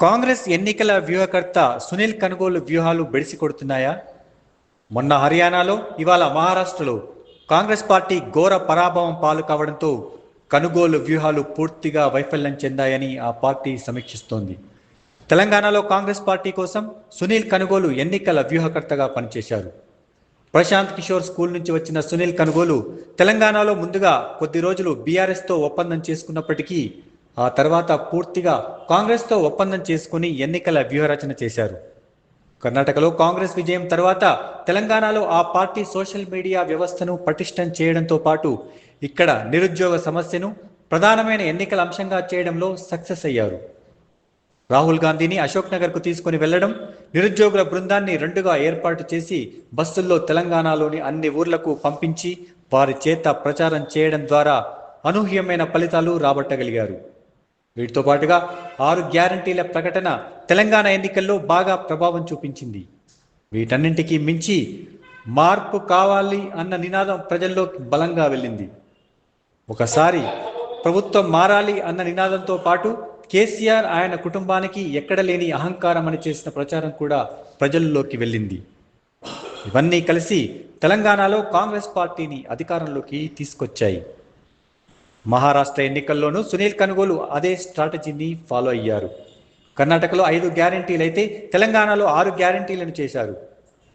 కాంగ్రెస్ ఎన్నికల వ్యూహకర్త సునీల్ కనుగోలు వ్యూహాలు బెడిసి కొడుతున్నాయా? మొన్న హర్యానాలో ఇవాళ మహారాష్ట్రలో కాంగ్రెస్ పార్టీ ఘోర పరాభవం పాలు కావడంతో కనుగోలు వ్యూహాలు పూర్తిగా వైఫల్యం చెందాయని ఆ పార్టీ సమీక్షిస్తోంది. తెలంగాణలో కాంగ్రెస్ పార్టీ కోసం సునీల్ కనుగోలు ఎన్నికల వ్యూహకర్తగా పనిచేశారు. ప్రశాంత్ కిషోర్ స్కూల్ నుంచి వచ్చిన సునీల్ కనుగోలు తెలంగాణలో ముందుగా కొద్ది రోజులు బీఆర్ఎస్తో ఒప్పందం చేసుకున్నప్పటికీ ఆ తర్వాత పూర్తిగా కాంగ్రెస్తో ఒప్పందం చేసుకుని ఎన్నికల వ్యూహరచన చేశారు. కర్ణాటకలో కాంగ్రెస్ విజయం తర్వాత తెలంగాణలో ఆ పార్టీ సోషల్ మీడియా వ్యవస్థను పటిష్టం చేయడంతో పాటు ఇక్కడ నిరుద్యోగ సమస్యను ప్రధానమైన ఎన్నికల అంశంగా చేయడంలో సక్సెస్ అయ్యారు. రాహుల్ గాంధీని అశోక్ నగర్కు తీసుకుని వెళ్ళడం నిరుద్యోగుల బృందాన్ని రెండుగా ఏర్పాటు చేసి బస్సుల్లో తెలంగాణలోని అన్ని ఊర్లకు పంపించి వారి చేత ప్రచారం చేయడం ద్వారా అనూహ్యమైన ఫలితాలు రాబట్టగలిగారు. వీటితో పాటుగా ఆరు గ్యారంటీల ప్రకటన తెలంగాణ ఎన్నికల్లో బాగా ప్రభావం చూపించింది. వీటన్నింటికీ మించి మార్పు కావాలి అన్న నినాదం ప్రజల్లోకి బలంగా వెళ్ళింది. ఒకసారి ప్రభుత్వం మారాలి అన్న నినాదంతో పాటు కేసీఆర్ ఆయన కుటుంబానికి ఎక్కడ లేని అహంకారం అని చేసిన ప్రచారం కూడా ప్రజల్లోకి వెళ్ళింది. ఇవన్నీ కలిసి తెలంగాణలో కాంగ్రెస్ పార్టీని అధికారంలోకి తీసుకొచ్చాయి. మహారాష్ట్ర ఎన్నికల్లోనూ సునీల్ కనుగోలు అదే స్ట్రాటజీని ఫాలో అయ్యారు. కర్ణాటకలో ఐదు గ్యారంటీలు అయితే తెలంగాణలో ఆరు గ్యారంటీలను చేశారు.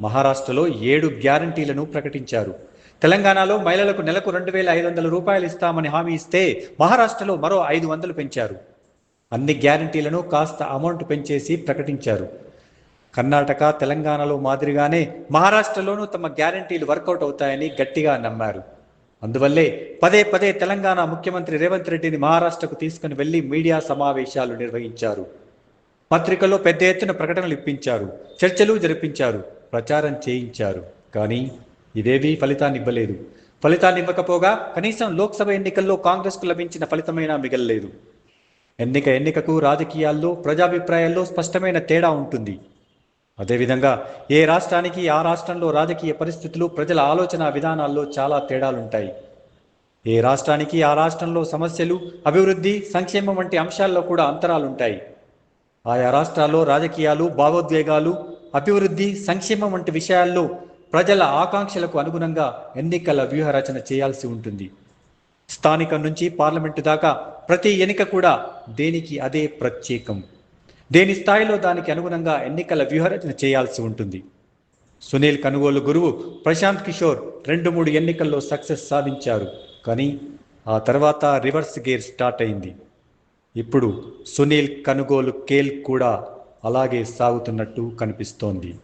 మహారాష్ట్రలో ఏడు గ్యారంటీలను ప్రకటించారు. తెలంగాణలో మహిళలకు నెలకు రెండు వేల ఐదు వందల రూపాయలు ఇస్తామని హామీ ఇస్తే మహారాష్ట్రలో మరో ఐదు వందలు పెంచారు. అన్ని గ్యారంటీలను కాస్త అమౌంట్ పెంచేసి ప్రకటించారు. కర్ణాటక తెలంగాణలో మాదిరిగానే మహారాష్ట్రలోనూ తమ గ్యారంటీలు వర్కౌట్ అవుతాయని గట్టిగా నమ్మారు. అందువల్లే పదే పదే తెలంగాణ ముఖ్యమంత్రి రేవంత్ రెడ్డిని మహారాష్ట్రకు తీసుకుని వెళ్ళి మీడియా సమావేశాలు నిర్వహించారు. పత్రికల్లో పెద్ద ఎత్తున ప్రకటనలు ఇప్పించారు. చర్చలు జరిపించారు. ప్రచారం చేయించారు. కానీ ఇదేవీ ఫలితాన్ని ఇవ్వలేదు. ఫలితాన్ని ఇవ్వకపోగా కనీసం లోక్సభ ఎన్నికల్లో కాంగ్రెస్కు లభించిన ఫలితమైనా మిగలలేదు. ఎన్నిక ఎన్నికకు రాజకీయాల్లో ప్రజాభిప్రాయాల్లో స్పష్టమైన తేడా ఉంటుంది. అదేవిధంగా ఏ రాష్ట్రానికి ఆ రాష్ట్రంలో రాజకీయ పరిస్థితులు ప్రజల ఆలోచన విధానాల్లో చాలా తేడాలుంటాయి. ఏ రాష్ట్రానికి ఆ రాష్ట్రంలో సమస్యలు అభివృద్ధి సంక్షేమం వంటి అంశాల్లో కూడా అంతరాలుంటాయి. ఆయా రాష్ట్రాల్లో రాజకీయాలు భావోద్వేగాలు అభివృద్ధి సంక్షేమం వంటి విషయాల్లో ప్రజల ఆకాంక్షలకు అనుగుణంగా ఎన్నికల వ్యూహ రచన చేయాల్సి ఉంటుంది. స్థానికం నుంచి పార్లమెంటు దాకా ప్రతి ఎన్నిక కూడా దేనికి అదే ప్రత్యేకం? దేని స్థాయిలో దానికి అనుగుణంగా ఎన్నికల వ్యూహరచన చేయాల్సి ఉంటుంది? సునీల్ కనుగోలు గురువు ప్రశాంత్ కిషోర్ రెండు మూడు ఎన్నికల్లో సక్సెస్ సాధించారు. కానీ ఆ తర్వాత రివర్స్ గేర్ స్టార్ట్ అయింది. ఇప్పుడు సునీల్ కనుగోలు కేల్ కూడా అలాగే సాగుతున్నట్టు కనిపిస్తోంది.